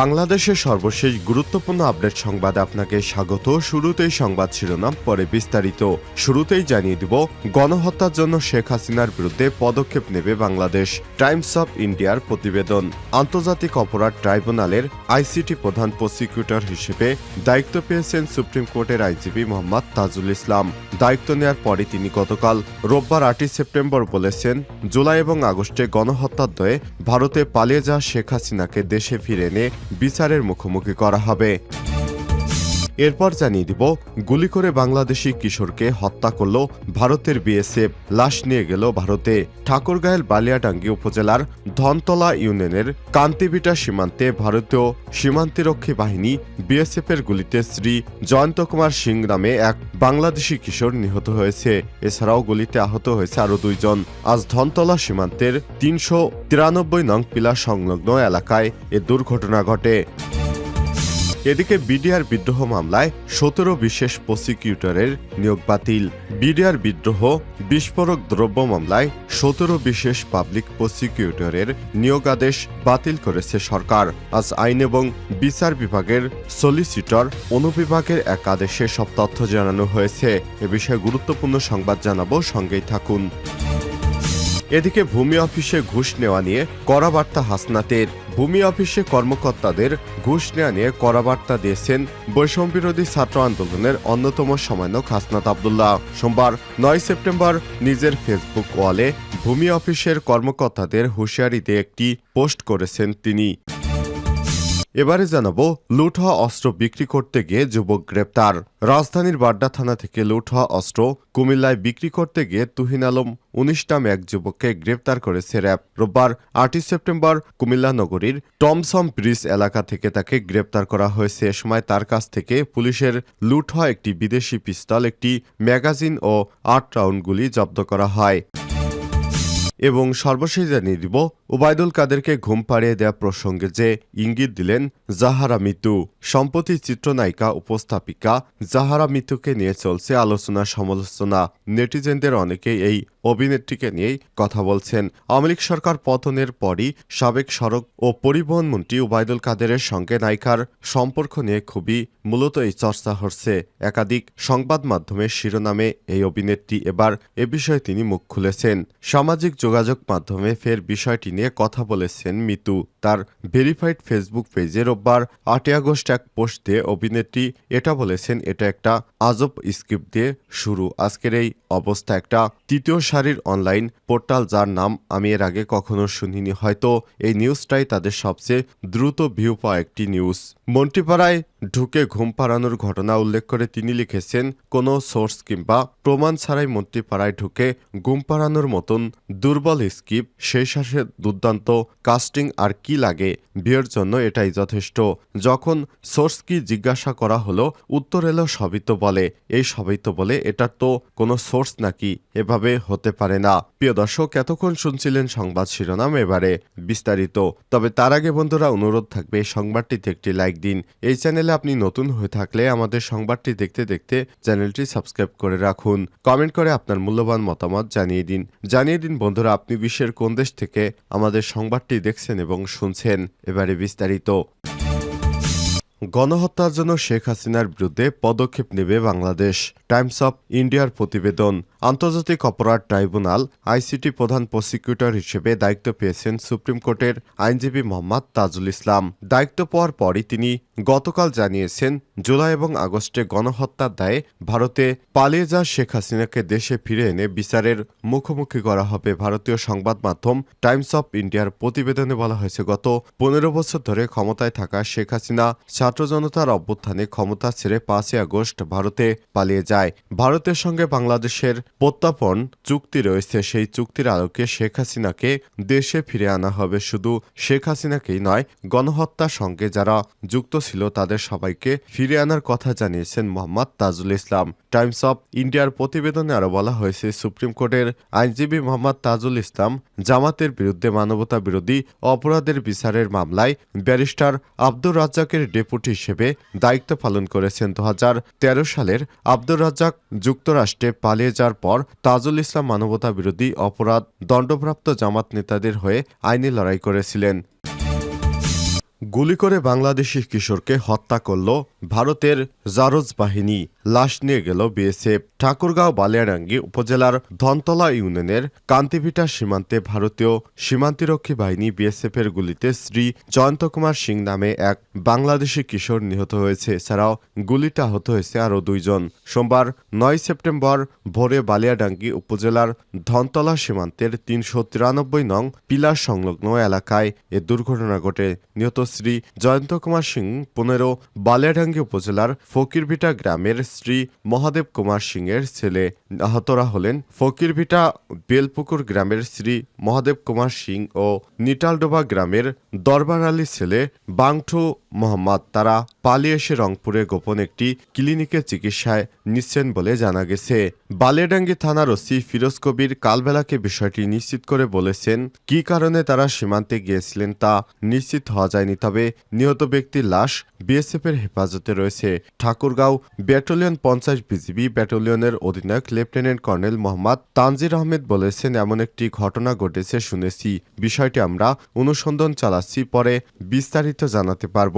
বাংলাদেশের সর্বশেষ গুরুত্বপূর্ণ আপডেট সংবাদে আপনাকে স্বাগত। শুরুতেই সংবাদ শিরোনাম, পরে বিস্তারিত। শুরুতেই জানিয়ে দিব, গণহত্যার জন্য শেখ হাসিনার বিরুদ্ধে পদক্ষেপ নেবে বাংলাদেশ। টাইমস অফ ইন্ডিয়ার প্রতিবেদন, আন্তর্জাতিক অপরাধ ট্রাইব্যুনালের আইসিটি প্রধান প্রসিকিউটর হিসেবে দায়িত্ব পেয়েছেন সুপ্রিম কোর্টের আইজিপি মোহাম্মদ তাজুল ইসলাম। দায়িত্ব নেওয়ার পরে তিনি গতকাল রোববার আটই সেপ্টেম্বর বলেছেন, জুলাই এবং আগস্টে গণহত্যার দয়ে ভারতে পালিয়ে যাওয়া শেখ হাসিনাকে দেশে ফিরে এনে বিচারের মুখোমুখি করা হবে। এরপর জানিয়ে দিব, গুলি করে বাংলাদেশি কিশোরকে হত্যা করল ভারতের বিএসএফ। লাশ নিয়ে গেল ভারতে। ঠাকুরগাঁয়ের বালিয়াডাঙ্গি উপজেলার ধনতলা ইউনিয়নের কান্তিবিটা সীমান্তে ভারতীয় সীমান্তিরক্ষী বাহিনী বিএসএফ এর গুলিতে শ্রী জয়ন্ত কুমার সিং নামে এক বাংলাদেশি কিশোর নিহত হয়েছে। এছাড়াও গুলিতে আহত হয়েছে আরও দুইজন। আজ ধনতলা সীমান্তের তিনশো তিরানব্বই নং পিলা সংলগ্ন এলাকায় এ দুর্ঘটনা ঘটে। এদিকে বিডিআর বিদ্রোহ মামলায় সতেরো বিশেষ প্রসিকিউটরের নিয়োগ বাতিল। বিডিআর বিদ্রোহ বিস্ফোরক দ্রব্য মামলায় সতেরো বিশেষ পাবলিক প্রসিকিউটরের নিয়োগ আদেশ বাতিল করেছে সরকার। আজ আইন এবং বিচার বিভাগের সলিসিটর অনুবিভাগের এক আদেশে সব তথ্য জানানো হয়েছে। এ বিষয়ে গুরুত্বপূর্ণ সংবাদ জানাব। সঙ্গেই থাকুন। এদিকে ভূমি অফিসে ঘুষ নেওয়া নিয়ে কড়া বার্তা হাসনাতের ভূমি অফিসে কর্মকর্তাদের ঘুষ নেওয়া নিয়ে কড়া বার্তা দিয়েছেন বৈষম্য বিরোধী ছাত্র আন্দোলনের অন্যতম সমন্বয়ক হাসনাত আবদুল্লাহ। সোমবার নয় সেপ্টেম্বর নিজের ফেসবুক ওয়ালে ভূমি অফিসের কর্মকর্তাদের হুঁশিয়ারিতে একটি পোস্ট করেছেন তিনি। এবারে জানাব লুট হওয়া অস্ত্র বিক্রি করতে গিয়ে যুবক গ্রেপ্তার। রাজধানীর বাড্ডা থানা থেকে লুট হওয়া অস্ত্র কুমিল্লায় বিক্রি করতে গিয়ে তুহিন আলম উনিশ নামে এক যুবককে গ্রেপ্তার করেছে র্যাব। রোববার আটই সেপ্টেম্বর কুমিল্লা নগরীর টমসম ব্রিজ এলাকা থেকে তাকে গ্রেপ্তার করা হয়েছে। এ সময় তার কাছ থেকে পুলিশের লুট হওয়া একটি বিদেশি পিস্তল, একটি ম্যাগাজিন ও আট রাউন্ড গুলি জব্দ করা হয়। এবং সর্বশেষ জানিয়ে দিব ওবায়দুল কাদেরকে ঘুম পাড়িয়ে দেওয়া প্রসঙ্গে যে ইঙ্গিত দিলেন, জাহারা মিতু। সম্প্রতি চিত্রনায়িকা, উপস্থাপিকা জাহারা মিতুকে নিয়ে চলছে আলোচনা সমালোচনা। নেটিজেনদের অনেকেই এই অভিনেত্রীকে নিয়েই কথা বলছেন। আওয়ামী সরকার পতনের পরই সাবেক সড়ক ও পরিবহন মন্ত্রী ওবায়দুল কাদেরের সঙ্গে নায়িকার সম্পর্ক নিয়ে খুবই মূলত এই চর্চা হচ্ছে। একাধিক সংবাদ মাধ্যমের শিরোনামে এই অভিনেত্রী এবার এ বিষয়ে তিনি মুখ খুলেছেন। সামাজিক যোগাযোগ মাধ্যমে ফের বিষয়টি নিয়ে কথা বলেছেন মিতু। তার ভেরিফাইড ফেসবুক পেজে রোববার আটই আগস্ট এক পোস্ট দিয়ে অভিনেত্রী এটা বলেছেন, এটা একটা আজব স্ক্রিপ্ট দিয়ে শুরু। আজকের এই অবস্থা একটা তৃতীয় সারির অনলাইন পোর্টাল যার নাম আমি এর আগে কখনো শুনিনি। হয়তো এই নিউজটাই তাদের সবচেয়ে দ্রুত ভিউ পাওয়া একটি নিউজ। মন্ত্রীপাড়ায় ঢুকে ঘুম পাড়ানোর ঘটনা উল্লেখ করে তিনি লিখেছেন, কোনো সোর্স কিংবা প্রমাণ ছাড়াই মন্ত্রীপাড়ায় ঢুকে ঘুম পাড়ানোর মতন দুর্বল স্কিপ, সেই শ্বাসে দুর্দান্ত কাস্টিং আর কি লাগে বিয়ের জন্য এটাই যথেষ্ট। যখন সোর্স কি জিজ্ঞাসা করা হলো, উত্তর এলো, সবই তো বলে। এই সবই তো বলে এটার তো কোনো সোর্স নাকি? এভাবে হতে পারে না। প্রিয় দর্শক, এতক্ষণ শুনছিলেন সংবাদ শিরোনাম এবারে বিস্তারিত। তবে তার আগে বন্ধুরা, অনুরোধ থাকবে সংবাদটিতে একটি লাইক দিন। এই চ্যানেলে আপনি নতুন হয়ে থাকলে আমাদের সংবাদটি দেখতে দেখতে চ্যানেলটি সাবস্ক্রাইব করে রাখুন। কমেন্ট করে আপনার মূল্যবান মতামত জানিয়ে দিন। জানিয়ে দিন, বন্ধুরা, আপনি বিশ্বের কোন দেশ থেকে আমাদের সংবাদটি দেখছেন এবং শুনছেন। এবারে বিস্তারিত। গণহত্যার জন্য শেখ হাসিনার বিরুদ্ধে পদক্ষেপ নেবে বাংলাদেশ। টাইমস অফ ইন্ডিয়ার প্রতিবেদন। আন্তর্জাতিক অপরাধ ট্রাইব্যুনাল, আইসিটি প্রধান প্রসিকিউটর হিসেবে দায়িত্ব পেয়েছেন সুপ্রিম কোর্টের আইনজীবী মোহাম্মদ তাজুল ইসলাম। দায়িত্ব পাওয়ার পরই তিনি গতকাল জানিয়েছেন, জুলাই এবং আগস্টে গণহত্যার দায়ে ভারতে পালিয়ে যাওয়া শেখ হাসিনাকে দেশে ফিরে এনে বিচারের মুখোমুখি করা হবে ভারতীয় সংবাদ মাধ্যম টাইমস অফ ইন্ডিয়ার প্রতিবেদনে বলা হয়েছে, গত পনেরো বছর ধরে ক্ষমতায় থাকা শেখ হাসিনা ছাত্র জনতার অভ্যুত্থানে ক্ষমতা ছেড়ে পাঁচই আগস্ট ভারতে পালিয়ে যায়। ভারতের সঙ্গে বাংলাদেশের প্রত্যাপন চুক্তি রয়েছে। সেই চুক্তির আলোকে শেখ হাসিনাকে দেশে ফিরে আনা হবে। শুধু শেখ হাসিনাকেই নয়, গণহত্যার সঙ্গে যারা যুক্ত ছিল তাদের সবাইকে ফিরে আনার কথা জানিয়েছেন মোহাম্মদ তাজুল ইসলাম। টাইমস অফ ইন্ডিয়ার প্রতিবেদনে আরও বলা হয়েছে, সুপ্রিম কোর্টের আইনজীবী মোহাম্মদ তাজুল ইসলাম জামাতের বিরুদ্ধে মানবতা বিরোধী অপরাধের বিচারের মামলায় ব্যারিস্টার আব্দুর রাজ্জাকের ডেপুটি হিসেবে দায়িত্ব পালন করেছেন দু হাজার তেরো সালের আব্দুর রাজ্জাক যুক্তরাষ্ট্রে পালিয়ে যাওয়ার পর তাজুল ইসলাম মানবতা বিরোধী অপরাধ দণ্ডপ্রাপ্ত জামাত নেতাদের হয়ে আইনি লড়াই করেছিলেন। গুলি করে বাংলাদেশি কিশোরকে হত্যা করল ভারতের জারজ বাহিনী। লাশ নিয়ে গেল বিএসএফ। ঠাকুরগাঁও বালিয়াডাঙ্গি উপজেলার ধনতলা ইউনিয়নের কান্তিভিটা সীমান্তে ভারতীয় সীমান্তিরক্ষী বাহিনী বিএসএফ এর গুলিতে শ্রী জয়ন্ত কুমার সিং নামে এক বাংলাদেশি কিশোর নিহত হয়েছে। এছাড়াও গুলিটা আহত হয়েছে আরও দুইজন। সোমবার নয় সেপ্টেম্বর ভোরে বালিয়াডাঙ্গি উপজেলার ধনতলা সীমান্তের তিনশো তিরানব্বই নং পিলার সংলগ্ন এলাকায় এ দুর্ঘটনা ঘটে। নিহত শ্রী জয়ন্ত কুমার সিং পনেরো বালিয়াডাঙ্গি উপজেলার ফকিরভিটা গ্রামের শ্রী মহাদেব কুমার সিং এর ছেলে আহতরা হলেন। ফকিরভিটা বেলপুকুর গ্রামের শ্রী মহাদেব কুমার সিং ও নিটালডোবা গ্রামের দরবার আলী ছেলে বাংঠু মোহাম্মদ। তারা পালিয়ে এসে রংপুরে গোপন একটি ক্লিনিকে চিকিৎসায় নিচ্ছেন বলে জানা গেছে। বালিয়াডাঙ্গি থানার ওসি ফিরোজ কবির কালবেলাকে বিষয়টি নিশ্চিত করে বলেছেন, কি কারণে তারা সীমান্তে গিয়েছিলেন তা নিশ্চিত হওয়া যায়নি। তবে নিহত ব্যক্তির লাশ বিএসএফ এর হেফাজতে রয়েছে। ঠাকুরগাঁও ব্যাটালিয়ন পঞ্চাশ বিজিবি ব্যাটালিয়নের অধিনায়ক lieutenant colonel Mohammad Tangier Ahmed বলেছেন, এমন একটি ঘটনা ঘটেছে, শুনেছি। বিষয়টি আমরা অনুসন্ধান চালাচ্ছি, পরে বিস্তারিত জানাতে পারব।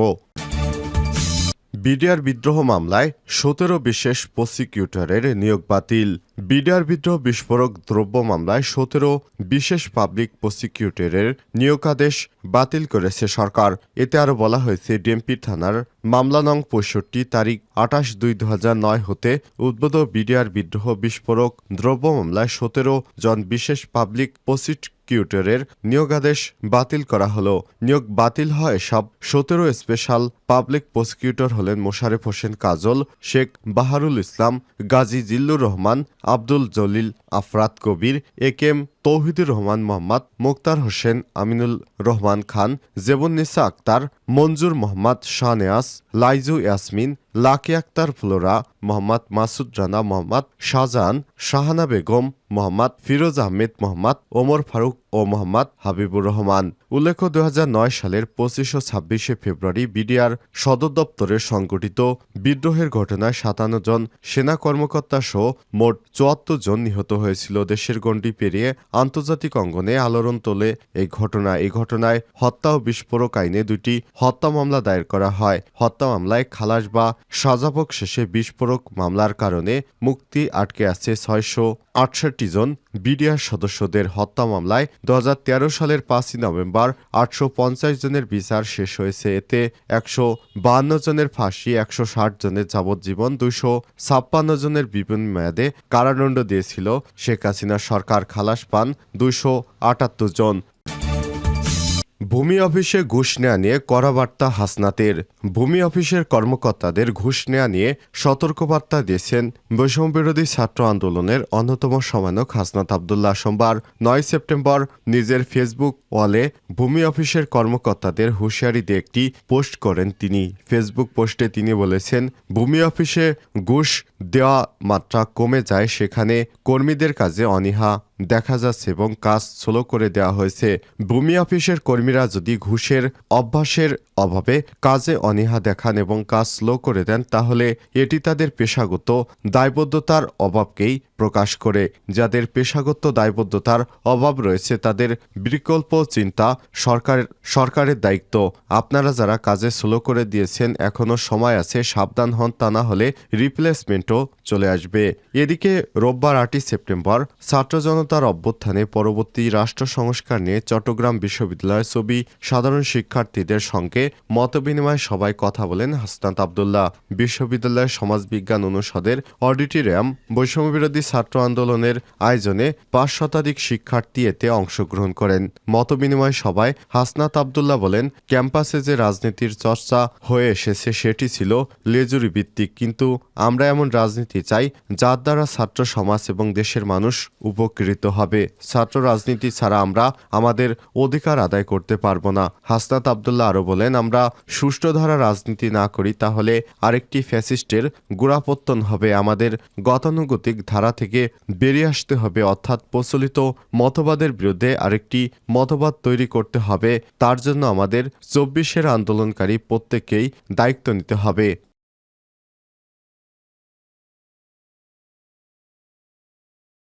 বিডিআর বিদ্রোহ মামলায় সতেরো বিশেষ প্রসিকিউটরের নিয়োগ বাতিল। বিডিআর বিদ্রোহ বিস্ফোরক দ্রব্য মামলায় সতেরো বিশেষ পাবলিক প্রসিকিউটরের নিয়োগাদেশ বাতিল করেছে সরকার। এতে আরও বলা হয়েছে, ডিএমপি থানার মামলা নং পঁয়ষট্টি তারিখ আঠাশ দুই দু নয় হতে উদ্বোধ বিডিআর বিদ্রোহ বিস্ফোরক দ্রব্য মামলায় সতেরো জন বিশেষ পাবলিক প্রসিকিউটরের নিয়োগাদেশ বাতিল করা হলো। নিয়োগ বাতিল হয় সব সতেরো স্পেশাল পাবলিক প্রসিকিউটর হলেন Mosharef Hossain Kajal, Sheikh Baharul Islam, Gazi Zillur Rahman Abdul Jalil Afrat Kabir A K M Tauhidur Rahman Mohammad, Muktar Hossain, Aminul Rahman Khan Zebunnisa Akhtar, Manzur Mohammad Shahnewaz Laiju Yasmin, Lucky Akhtar Flora, Mohammad Masud Rana Mohammad, Shahjahan, Shahana Begum Mohammad, Firoz Ahmed Mohammad, Omar Faruk ও মোহাম্মদ হাবিবুর রহমান। উল্লেখ্য দু হাজার নয় সালের পঁচিশ ও ছাব্বিশে ফেব্রুয়ারি BDR সদর দপ্তরে সংগঠিত বিদ্রোহের ঘটনায় সাতান্ন জন সেনা কর্মকর্তা সহ মোট চুয়াত্তর জন নিহত হয়েছিল। দেশের গণ্ডি পেরিয়ে আন্তর্জাতিক অঙ্গনে আলোড়ন তোলে। এই ঘটনা এই ঘটনায় হত্যা ও বিস্ফোরক আইনে দুটি হত্যা মামলা দায়ের করা হয়। হত্যা মামলায় খালাস বা সাজাভোগ শেষে বিস্ফোরক মামলার কারণে মুক্তি আটকে আছে ছয়শো আটষট্টি জন। বিডিআর সদস্যদের হত্যা মামলায় দু হাজার তেরো সালের পাঁচই নভেম্বর আটশো পঞ্চাশ জনের বিচার শেষ হয়েছে। এতে একশো বাহান্ন জনের ফাঁসি, একশো ষাট জনের যাবজ্জীবন দুশো ছাপ্পান্ন জনের বিভিন্ন মেয়াদে কারাদণ্ড দিয়েছিল শেখ হাসিনা সরকার। খালাস পান দুশো আটাত্তর জন। ভূমি অফিসে ঘুষ নেওয়া নিয়ে কড়া বার্তা হাসনাতের। ভূমি অফিসের কর্মকর্তাদের ঘুষ নেওয়া নিয়ে সতর্কবার্তা দিয়েছেন বৈষম্যবিরোধী ছাত্র আন্দোলনের অন্যতম সমানক হাসনাত আবদুল্লাহ সোমবার, নয় সেপ্টেম্বর। নিজের ফেসবুক ওয়ালে ভূমি অফিসের কর্মকর্তাদের হুঁশিয়ারি দিয়ে একটি পোস্ট করেন তিনি। ফেসবুক পোস্টে তিনি বলেছেন, ভূমি অফিসে ঘুষ দেওয়া মাত্রা কমে যায়, সেখানে কর্মীদের কাজে অনীহা দেখা যাচ্ছে এবং কাজ স্লো করে দেওয়া হয়েছে। ভূমি অফিসের কর্মীরা যদি ঘুষের, অভ্যাসের অভাবে কাজে অনীহা দেখান এবং কাজ স্লো করে দেন, তাহলে এটি তাদের পেশাগত দায়বদ্ধতার অভাবকেই প্রকাশ করে, যাদের পেশাগত দায়বদ্ধতার অভাব রয়েছে তাদের বিকল্প চিন্তা সরকারের সরকারের দায়িত্ব। আপনারা যারা কাজে স্লো করে দিয়েছেন এখনও সময় আছে, সাবধান হন, তা না হলে রিপ্লেসমেন্টও চলে আসবে। এদিকে রোববার আটই সেপ্টেম্বর, ছাত্র জনতার অভ্যুত্থানে পরবর্তী রাষ্ট্র সংস্কার নিয়ে চট্টগ্রাম বিশ্ববিদ্যালয়ের ছবি সাধারণ শিক্ষার্থীদের সঙ্গে মতবিনিময় সভায় কথা বলেন হাসনাত আবদুল্লাহ। বিশ্ববিদ্যালয়ের সমাজবিজ্ঞান অনুষদের অডিটোরিয়াম বৈষম্যবিরোধী ছাত্র আন্দোলনের আয়োজনে পাঁচ শতাধিক শিক্ষার্থী এতে অংশগ্রহণ করেন। মতবিনিময় সভায় হাসনাত আবদুল্লাহ বলেন, ক্যাম্পাসে যে রাজনীতির চর্চা হয়ে এসেছে সেটি ছিল লেজুরি ভিত্তিক কিন্তু আমরা এমন রাজনীতি চাই যার দ্বারা ছাত্র সমাজ এবং দেশের মানুষ উপকৃত হবে। ছাত্র রাজনীতি ছাড়া আমরা আমাদের অধিকার আদায় করতে পারব না। হাসনাত আবদুল্লাহ আরও বলেন, আমরা সুষ্ঠু ধারা রাজনীতি না করি তাহলে আরেকটি ফ্যাসিস্টের গোড়াপত্তন হবে। আমাদের গতানুগতিক ধারা থেকে বেরিয়ে আসতে হবে, অর্থাৎ প্রচলিত মতবাদের বিরুদ্ধে আরেকটি মতবাদ তৈরি করতে হবে। তার জন্য আমাদের চব্বিশের আন্দোলনকারী প্রত্যেককেই দায়িত্ব নিতে হবে।